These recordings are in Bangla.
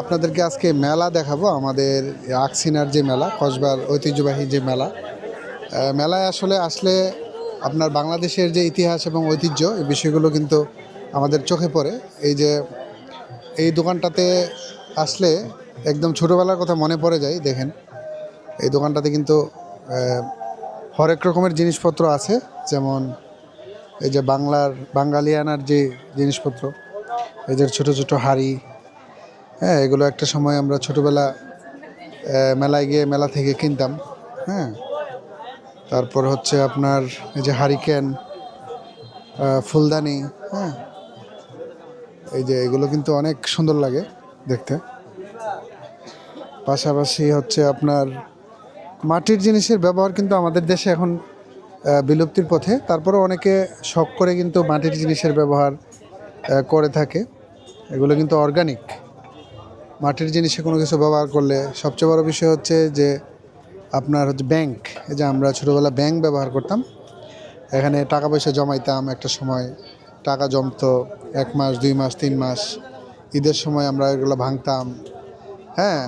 আপনাদেরকে আজকে মেলা দেখাবো, আমাদের আকসিনার যে মেলা, কসবার ঐতিহ্যবাহী যে মেলা। মেলায় আসলে আসলে আপনার বাংলাদেশের যে ইতিহাস এবং ঐতিহ্য, এই বিষয়গুলো কিন্তু আমাদের চোখে পড়ে। এই যে, এই দোকানটাতে আসলে একদম ছোটোবেলার কথা মনে পড়ে যায়, দেখেন। এই দোকানটাতে কিন্তু হরেক রকমের জিনিসপত্র আছে, যেমন এই যে বাংলার, বাঙালিয়ানার যে জিনিসপত্র, এই যে ছোটো ছোটো হাড়ি হ্যাঁ এগুলো একটা সময় আমরা ছোটোবেলা মেলায় গিয়ে মেলা থেকে কিনতাম হ্যাঁ। তারপর হচ্ছে আপনার এই যে হারিকেন ফুলদানি হ্যাঁ। এই যে এগুলো কিন্তু অনেক সুন্দর লাগে দেখতে। পাশাপাশি হচ্ছে আপনার মাটির জিনিসের ব্যবহার কিন্তু আমাদের দেশে এখন বিলুপ্তির পথে। তারপরে অনেকে শখ করে কিন্তু মাটির জিনিসের ব্যবহার করে থাকে। এগুলো কিন্তু অর্গানিক মাটির জিনিসে কোনো কিছু ব্যবহার করলে সবচেয়ে বড় বিষয় হচ্ছে যে আপনার হচ্ছে ব্যাংক এই যে আমরা ছোটোবেলা ব্যাংক ব্যবহার করতাম, এখানে টাকা পয়সা জমাইতাম একটা সময়, টাকা জমতো, এক মাস, দুই মাস, তিন মাস, ঈদের সময় আমরা এগুলো ভাঙতাম হ্যাঁ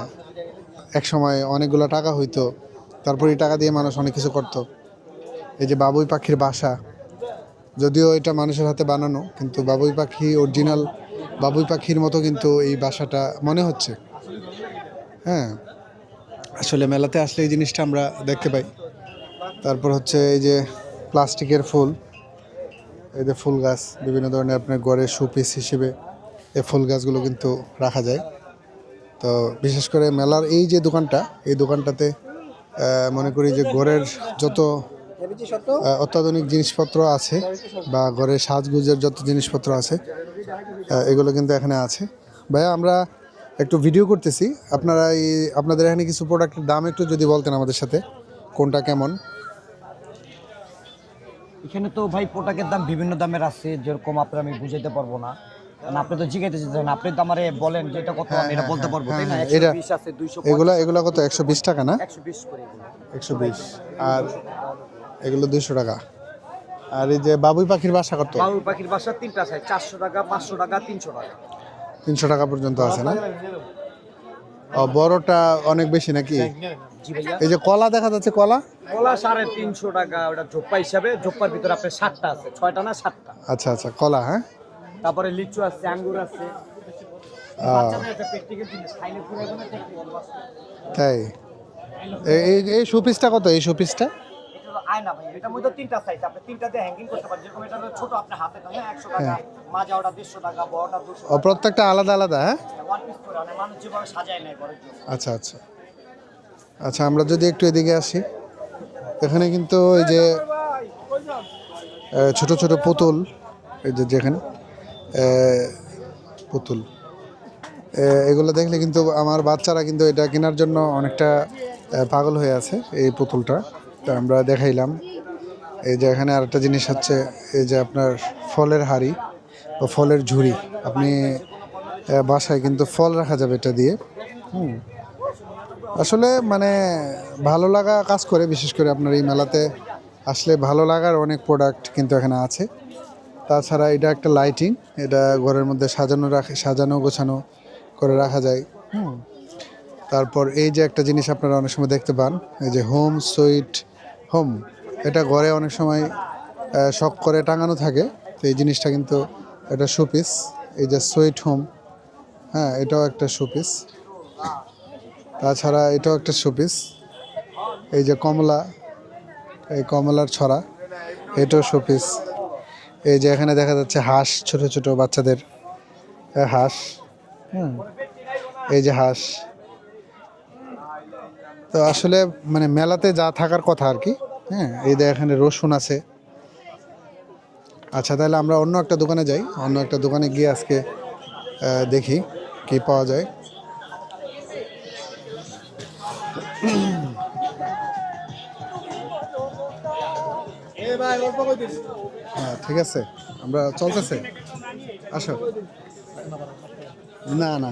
এক সময় অনেকগুলো টাকা হইতো, তারপর এই টাকা দিয়ে মানুষ অনেক কিছু করতো। এই যে বাবুই পাখির বাসা, যদিও এটা মানুষের হাতে বানানো, কিন্তু বাবুই পাখি অরিজিনাল বাবুই পাখির মতো কিন্তু এই বাসাটা মনে হচ্ছে। হ্যাঁ আসলে মেলাতে আসলে এই জিনিসটা আমরা দেখতে পাই। তারপর হচ্ছে এই যে প্লাস্টিকের ফুল, এই যে ফুল গাছ, বিভিন্ন ধরনের আপনার ঘরের শোপিস হিসেবে এই ফুল গাছগুলো কিন্তু রাখা যায়। তো বিশেষ করে মেলার এই যে দোকানটা, এই দোকানটাতে মনে করি যে ঘরের যত অত্যাধুনিক জিনিসপত্র আছে বা ঘরের সাজগুজের যত জিনিসপত্র আছে এগুলো কিন্তু এখানে আছে। ভাইয়া আমরা একটু ভিডিও করতেছি। আপনারা এই আপনাদের এখানে কিছু প্রোডাক্টের দাম একটু যদি বলতেন আমাদের সাথে কোনটা কেমন? এখানে তো ভাই প্রোডাক্টের দাম বিভিন্ন দামের আছে যেরকম আপনার আমি বুঝাইতে পারব না। কারণ আপনি তো জিজ্ঞাসা চাচ্ছেন আপনি তো আমারে বলেন যে এটা কত? আমি এটা বলতে পারব তাই না? হ্যাঁ, এটা- আছে দুইশো এগুলা এগুলা কত? একশো বিশ টাকা না? একশো বিশ করে এগুলো। একশো বিশ। আর এগুলো দুশো টাকা। আর এই যে বাবুই পাখির বাসা কত? বাবু পাখির বাসা তিনটা আছে চারশো টাকা পাঁচশো টাকা তিনশো টাকা। তিনশো টাকা পর্যন্ত আছে না? ও বড়টা অনেক বেশি নাকি? এই যে কলা দেখা যাচ্ছে কলা? কলা সাড়ে তিনশো টাকা ওটা জোপ্পা হিসাবে। জোপ্পার ভিতরে আপনার সাতটা আছে ছয়টা না সাতটা? আচ্ছা আচ্ছা কলা হ্যাঁ? তারপরে লিচু আছে আঙ্গুর আছে। তাই? এই- এই শোপিসটা কত? এই শোপিসটা? আয়না ভাই এটার মধ্যে তিনটা সাইজ আপনি তিনটাতে হ্যাঙ্গিং করতে পারেন। যেরকম এটা ছোট আপনার হাতে হ্যাঁ একশো টাকা মাজা ওটা দেড়শো টাকা বড়টা দুশো প্রত্যেকটা আলাদা আলাদা হ্যাঁ? ওয়ান পিস করে মানে মানুষ যেভাবে সাজায় নেয় ঘরের আচ্ছা আচ্ছা। আচ্ছা আমরা যদি একটু এদিকে আসি এখানে কিন্তু এই যে ছোট ছোট পুতুল এই যে যেখানে পুতুল। এগুলো দেখলে কিন্তু আমার বাচ্চারা কিন্তু এটা কেনার জন্য অনেকটা পাগল হয়ে আছে এই পুতুলটা। তা আমরা দেখাইলাম। এই যে এখানে আরেকটা জিনিস হচ্ছে, এই যে আপনার ফলের হাড়ি বা ফলের ঝুড়ি। আপনি বাসায় কিন্তু ফল রাখা যাবে এটা দিয়ে। হুম। আসলে মানে ভালো লাগা কাজ করে, বিশেষ করে আপনার এই মেলাতে আসলে ভালো লাগার অনেক প্রোডাক্ট কিন্তু এখানে আছে। তাছাড়া এটা একটা লাইটিং এটা ঘরের মধ্যে সাজানো রাখে, সাজানো গোছানো করে রাখা যায়। হুম। তারপর এই যে একটা জিনিস আপনারা অনেক সময় দেখতে পান, এই যে হোম সুইট হোম, এটা ঘরে অনেক সময় শখ করে টাঙানো থাকে। তো এই জিনিসটা কিন্তু এটা শোপিস, এই যে সুইট হোম হ্যাঁ এটাও একটা শোপিস। তাছাড়া এটাও একটা শোপিস, এই যে কমলা, এই কমলার ছড়া, এটাও শোপিস। এই যে এখানে দেখা যাচ্ছে হাঁস, ছোট ছোট বাচ্চাদের হাঁস হ্যাঁ এই যে হাঁস। তো আসলে মানে মেলাতে যা থাকার কথা আর কি হ্যাঁ এই যে এখানে রসুন আছে। আচ্ছা তাহলে আমরা অন্য একটা দোকানে যাই, অন্য একটা দোকানে গিয়ে আজকে দেখি কি পাওয়া যায়। হ্যাঁ ঠিক আছে, আমরা চলতেছে। আসো। না না।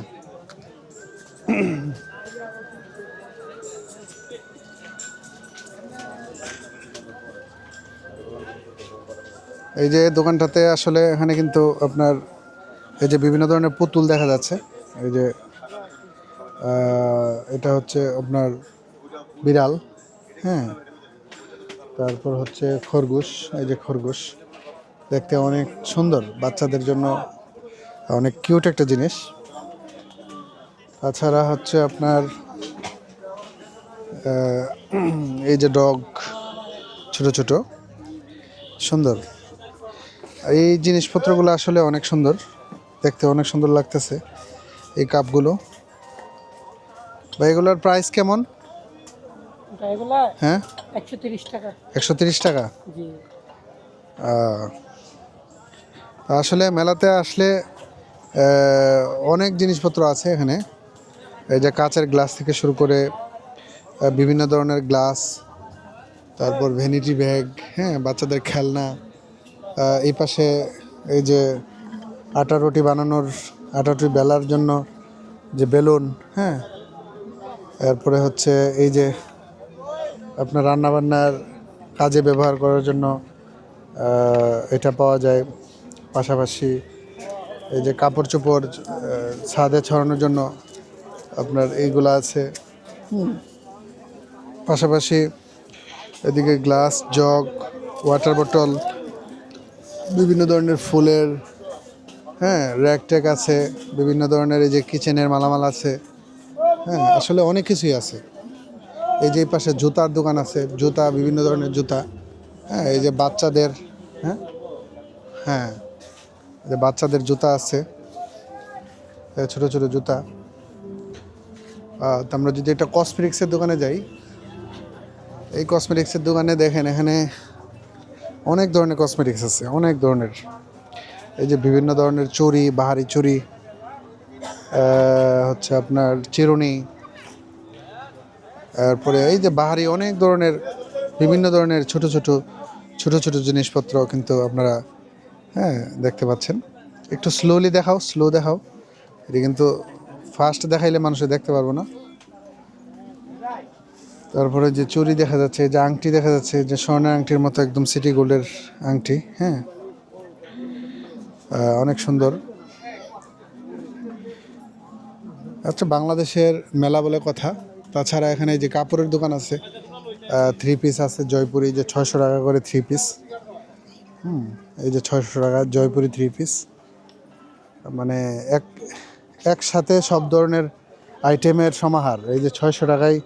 এই যে দোকানটাতে আসলে এখানে কিন্তু আপনার এই যে বিভিন্ন ধরনের পুতুল দেখা যাচ্ছে। এই যে এটা হচ্ছে আপনার বিড়াল হ্যাঁ। তারপর হচ্ছে খরগোশ, এই যে খরগোশ। দেখতে অনেক সুন্দর, বাচ্চাদের জন্য অনেক কিউট একটা জিনিস। তাছাড়া হচ্ছে আপনার এই যে ডগ, ছোট ছোট। সুন্দর। এই জিনিসপত্রগুলো আসলে অনেক সুন্দর। দেখতে অনেক সুন্দর লাগতেছে এই কাপগুলো। বা এগুলোর প্রাইস কেমন? হ্যাঁ? একশো তিরিশ টাকা। আসলে মেলাতে আসলে অনেক জিনিসপত্র আছে এখানে। এই যে কাঁচের গ্লাস থেকে শুরু করে বিভিন্ন ধরনের গ্লাস তারপর ভ্যানিটি ব্যাগ হ্যাঁ বাচ্চাদের খেলনা এই পাশে এই যে আটা রুটি বানানোর আটা রুটি বেলার জন্য যে বেলুন হ্যাঁ? এরপরে হচ্ছে এই যে আপনার রান্নাবান্নার কাজে ব্যবহার করার জন্য এটা পাওয়া যায়। পাশাপাশি এই যে কাপড় চোপড় ছাদে ছড়ানোর জন্য আপনার এইগুলো আছে। পাশাপাশি এদিকে গ্লাস জগ ওয়াটার বোতল বিভিন্ন ধরনের ফুলের হ্যাঁ র্যাক ট্যাক আছে, বিভিন্ন ধরনের এই যে কিচেনের মালামাল আছে হ্যাঁ আসলে অনেক কিছুই আছে। এই যে পাশে জুতার দোকান আছে, জুতা, বিভিন্ন ধরনের জুতা হ্যাঁ এই যে বাচ্চাদের হ্যাঁ হ্যাঁ যে বাচ্চাদের জুতা আছে ছোট ছোট জুতা। আমরা যদি একটা কসমেটিক্সের দোকানে যাই, এই কসমেটিক্সের দোকানে দেখেন, এখানে অনেক ধরনের কসমেটিক্স আছে, অনেক ধরনের। এই যে বিভিন্ন ধরনের চুরি বাহারি চুরি হচ্ছে আপনার চিরুনি, তারপরে এই যে বাহারি অনেক ধরনের, বিভিন্ন ধরনের ছোট ছোট ছোট ছোট জিনিসপত্র কিন্তু আপনারা হ্যাঁ দেখতে পাচ্ছেন। একটু স্লোলি দেখাও স্লো দেখাও। এটা কিন্তু ফাস্ট দেখাইলে মানুষে দেখতে পারব না। তারপরে যে চুড়ি দেখা যাচ্ছে, যে আংটি দেখা যাচ্ছে, যে স্বর্ণের আংটির মতো একদম সিটি গোল্ডের আংটি হ্যাঁ? অনেক সুন্দর। আচ্ছা বাংলাদেশের মেলা বলে কথা। তাছাড়া এখানে যে কাপড়ের দোকান আছে থ্রি পিস আছে, জয়পুরি যে ছয়শো টাকা করে থ্রি পিস হুম, এই যে ছয়শো টাকা, জয়পুরি থ্রি পিস মানে এক, একসাথে সব ধরনের আইটেমের সমাহার। এই যে ছয়শো টাকায়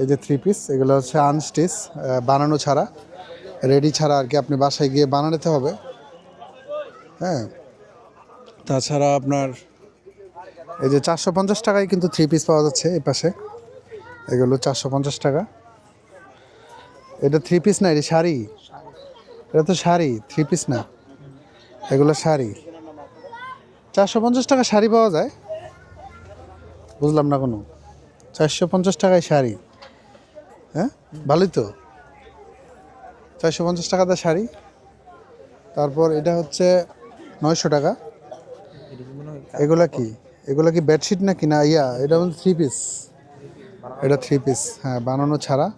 এই যে থ্রি পিস এগুলো হচ্ছে আনস্টিচ বানানো ছাড়া। রেডি ছাড়া আর কি আপনি বাসায় গিয়ে বানাতে হবে। হ্যাঁ। তাছাড়া আপনার এই যে চারশো পঞ্চাশ টাকায় কিন্তু থ্রি পিস পাওয়া যাচ্ছে এই পাশে। এগুলো চারশো পঞ্চাশ টাকা। এটা থ্রি পিস না, এটা শাড়ি। এটা তো শাড়ি থ্রি পিস না। এগুলো শাড়ি। চারশো পঞ্চাশ টাকা শাড়ি পাওয়া যায়। বুঝলাম না কোনো। চারশো পঞ্চাশ টাকায় শাড়ি। হ্যাঁ? ভালোই তো। চারশো পঞ্চাশ টাকা টাকাতে শাড়ি। তারপর এটা হচ্ছে নয়শো টাকা। এগুলা কি? এগুলা কি বেডশিট নাকি? না, ইয়া, এটা হচ্ছে থ্রি পিস এটা থ্রি পিস হ্যাঁ বানানো ছাড়া।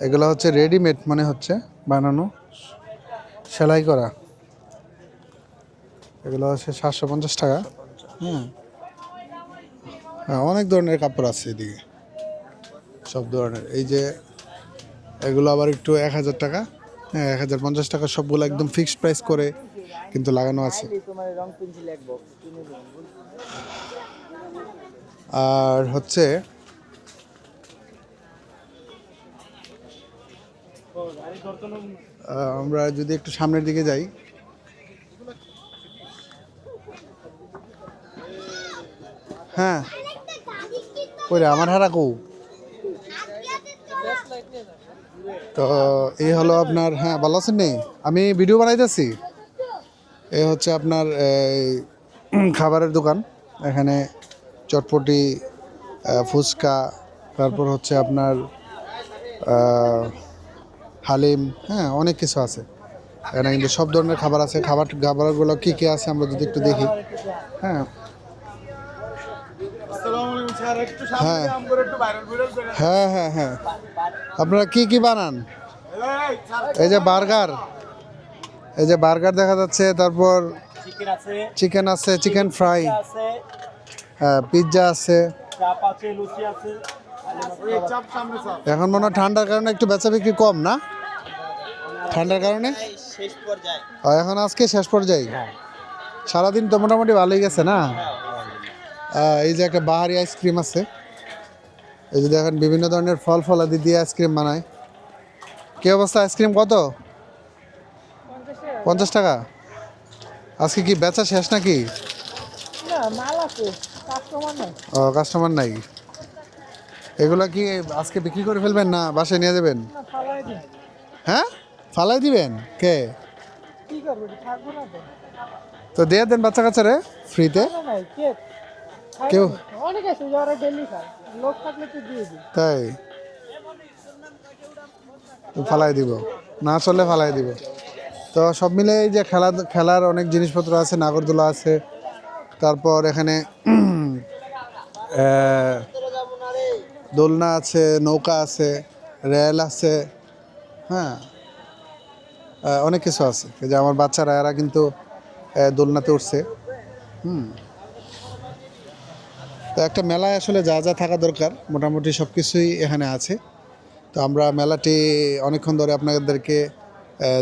এগুলো হচ্ছে রেডিমেড মানে হচ্ছে, বানানো। সেলাই করা। এগুলো হচ্ছে সাতশো পঞ্চাশ টাকা। হুম। হ্যাঁ অনেক ধরনের কাপড় আছে এদিকে। সব ধরনের। এই যে এগুলো আবার একটু এক হাজার টাকা হ্যাঁ এক হাজার পঞ্চাশ টাকা সবগুলো একদম ফিক্সড প্রাইস করে কিন্তু লাগানো আছে। আর হচ্ছে আমরা যদি একটু সামনের দিকে যাই হ্যাঁ আমার হারা কৌ তো এই হলো আপনার হ্যাঁ ভালো আছেন নেই আমি ভিডিও বানাইতেছি। এ হচ্ছে আপনার খাবারের দোকান। এখানে চটপটি ফুচকা, তারপর হচ্ছে আপনার হালিম হ্যাঁ অনেক কিছু আছে। এখানে কিন্তু সব ধরনের খাবার আছে। খাবার, খাবারগুলো কী কী আছে আমরা যদি একটু দেখি। হ্যাঁ হ্যাঁ। হ্যাঁ হ্যাঁ হ্যাঁ। আপনারা কি কি বানান? এই যে বার্গার। এই যে বার্গার দেখা যাচ্ছে তারপর চিকেন আছে চিকেন ফ্রাই। হ্যাঁ পিৎজা আছে। চাপ আছে লুচি আছে। এখন মনে হয় ঠান্ডার কারণে একটু বেচা বিক্রি কম না? ঠান্ডার কারণে? ও, এখন আজকে শেষ পর্যায়ে? সারাদিন তো মোটামুটি ভালোই গেছে না? আহ, এই যে একটা বাহারি আইসক্রিম আছে। এই যে দেখেন বিভিন্ন ধরনের ফল ফলাদি দিয়ে আইসক্রিম বানায়। কি অবস্থা? আইসক্রিম কত? পঞ্চাশ টাকা। আজকে কি বেচা শেষ নাকি? ও কাস্টমার নাই। এগুলা কি আজকে বিক্রি করে ফেলবেন না বাসায় নিয়ে যাবেন? হ্যাঁ? ফালাই দিবেন? কে? তো। দিয়ে দেন বাচ্চা কাচ্চারে ফ্রিতে। না নাই কে? খায় কেউ? অনেক আছে যারা ডেলি খায়। লোক থাকলে তো দিয়ে দিই। তাই? তো ফালাই দিব। না চললে ফালাই দিব। তো সব মিলে এই যে খেলা খেলার অনেক জিনিসপত্র আছে নাগরদোলা আছে তারপর এখানে দোলনা আছে নৌকা আছে রেল আছে হ্যাঁ অনেক কিছু আছে। যে আমার বাচ্চারা এরা কিন্তু দোলনাতে উঠছে। হুম। তো একটা মেলায় আসলে যা যা থাকা দরকার, মোটামুটি সব কিছুই এখানে আছে। তো আমরা মেলাটি অনেকক্ষণ ধরে আপনাদেরকে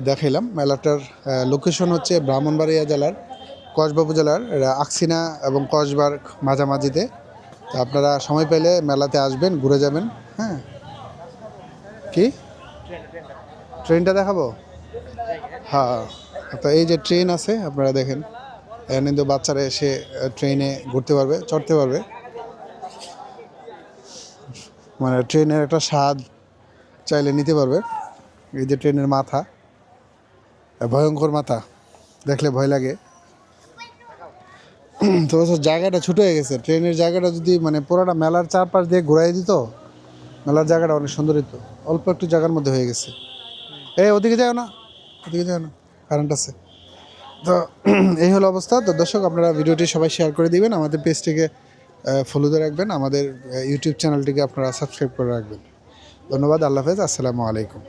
দেখাইলাম। মেলাটার লোকেশন হচ্ছে ব্রাহ্মণবাড়িয়া জেলার কসবা উপজেলার আকসিনা এবং কসবার মাঝামাঝিতে। তো আপনারা সময় পেলে মেলাতে আসবেন, ঘুরে যাবেন হ্যাঁ। কি? ট্রেনটা দেখাবো? হ্যাঁ। তো এই যে ট্রেন আছে, আপনারা দেখেন। এখানে কিন্তু বাচ্চারা এসে ট্রেনে ঘুরতে পারবে, চড়তে পারবে। মানে ট্রেনের একটা স্বাদ চাইলে নিতে পারবে। এই যে ট্রেনের মাথা ভয়ঙ্কর মাথা, দেখলে ভয় লাগে। তো জায়গাটা ছোটো হয়ে গেছে, ট্রেনের জায়গাটা যদি মানে পুরোটা মেলার চারপাশ দিয়ে ঘুরাই দিত, মেলার জায়গাটা অনেক সুন্দর হতো অল্প একটু জায়গার মধ্যে হয়ে গেছে। এই ওদিকে যাও না, ওদিকে যাও না কারেন্ট আছে। তো এই হলো অবস্থা। তো দর্শক, আপনারা ভিডিওটি সবাই শেয়ার করে দিবেন, আমাদের পেজটিকে ফলো দিয়ে রাখবেন। আমাদের ইউটিউব চ্যানেলটিকে আপনারা সাবস্ক্রাইব করে রাখবেন। ধন্যবাদ, আল্লাহ হাফেজ, আসসালামু আলাইকুম।